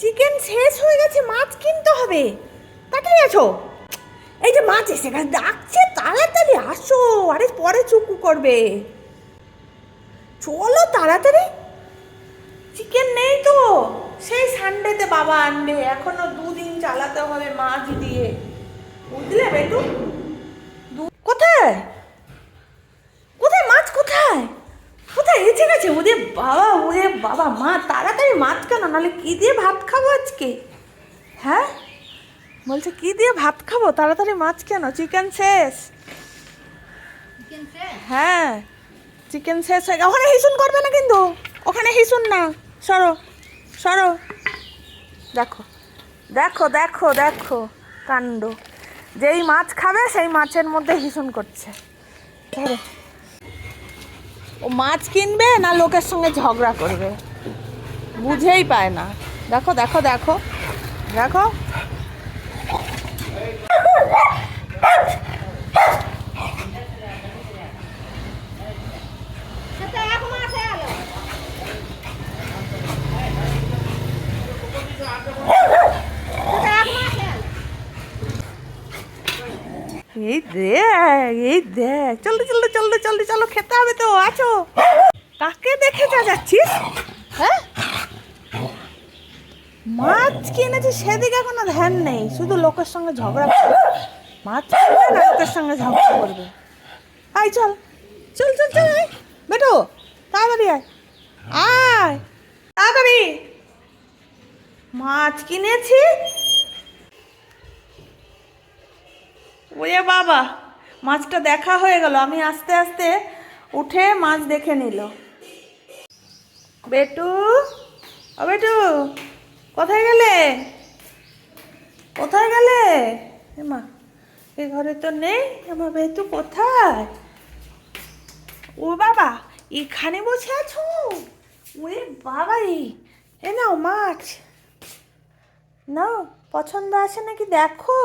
Chicken শেষ হয়ে গেছে, মাছ কিনতে হবে। তাড়াতাড়ি আছো এই যে মাছ এসে গেছে, ডাকছে, তাড়াতাড়ি আসো। আরে পরে চুকু করবে। চলো তাড়াতাড়ি। চিকেন নেই তো। সেই সানডেতে বাবা আনবে। এখনও দুদিন চালাতে হবে মাছ দিয়ে। বুঝলে বেটু? কোথায় মাছ কোথায় কোথায় এসে গেছে ওদের বাবা ওরে বাবা মা তাড়াতাড়ি মাছ কেন? নাহলে কী দিয়ে ভাত খাব আজকে? হ্যাঁ? বলছে কি দিয়ে ভাত খাব? তাড়াতাড়ি মাছ কেন? চিকেন শেষ। হ্যাঁ। চিকেন শেষ হয়ে ওখানে হিসুন করবে না কিন্তু? ওখানে হিসুন না। সরো সরো। দেখো দেখো দেখো দেখো কাণ্ড। যেই মাছ খাবে সেই মাছের মধ্যে হিসুন করছে। ধরো। ও মাছ কিনবে না লোকের সঙ্গে ঝগড়া করবে? বুঝেই পায় না। দেখো দেখো দেখো। দেখো। এই দেখ এই দেখ। চলো চলো চলো চলো চলো, খেতে হবে তো, আছো। কাকে দেখে যা যাচ্ছিস হ্যাঁ? মাছ কিনেছি, সেদিকে কোনো ধ্যান নেই। শুধু লোকের সঙ্গে ঝগড়া করবে। মাছ কিনবে না, লোকের সঙ্গে ঝগড়া করবে। আয়, চল। চল চল চল, আয়। বেটো, তাড়াতাড়ি আয়। আয়। তাড়াতাড়ি। মাছ কিনেছি। ওরে বাবা, মাছটা দেখা হয়ে গেল। আমি আস্তে আস্তে উঠে মাছ দেখে নিল। বেটু, ও বেটু। কোথায় গেলে? কোথায় গেলে? মা, এ ঘরে তো নেই আমার বেটু কোথায়? ও বাবা, এখানে বসে আছো? ওরে বাবা এ নাও মাছ। নাও, পছন্দ আছে নাকি দেখো?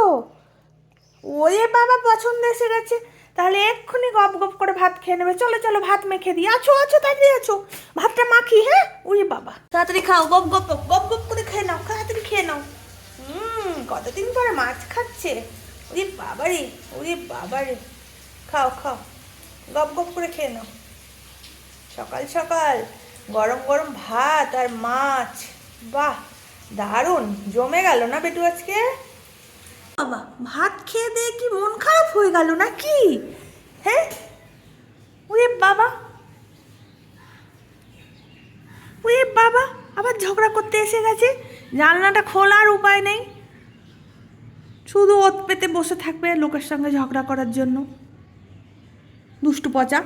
ওরে বাবা, পছন্দ এসে গেছে। তাহলে এক্ষুনি গপ গপ করে ভাত খেয়ে নেবে। চলো চলো, ভাত মেখে দিই। আছো আছো, তাড়াতাড়ি আছো। ভাতটা মাখি হ্যাঁ? ওরে বাবা। তাড়াতাড়ি খাও, গপ গপ গপ গপ করে খেয়ে নাও, তাড়াতাড়ি খেয়ে নাও। হুম, কতদিন পরে মাছ খাচ্ছে? ওরে বাবা রে ওরে বাবা রে। খাও খাও, গপ গপ করে খেয়ে নাও। সকাল সকাল, গরম গরম ভাত আর মাছ। বাহ, দারুণ, জমে গেল না বেটু আজকে? বাবা, ভাত খেয়ে দিয়ে কি মন খারাপ হয়ে গেল নাকি? হ্যাঁ? ওরে বাবা। ওরে বাবা, আবার ঝগড়া করতে এসে গেছে। জানলাটা খোলার উপায় নেই। শুধু ওত পেতে বসে থাকবে লোকের সঙ্গে ঝগড়া করার জন্য। দুষ্টু পচা।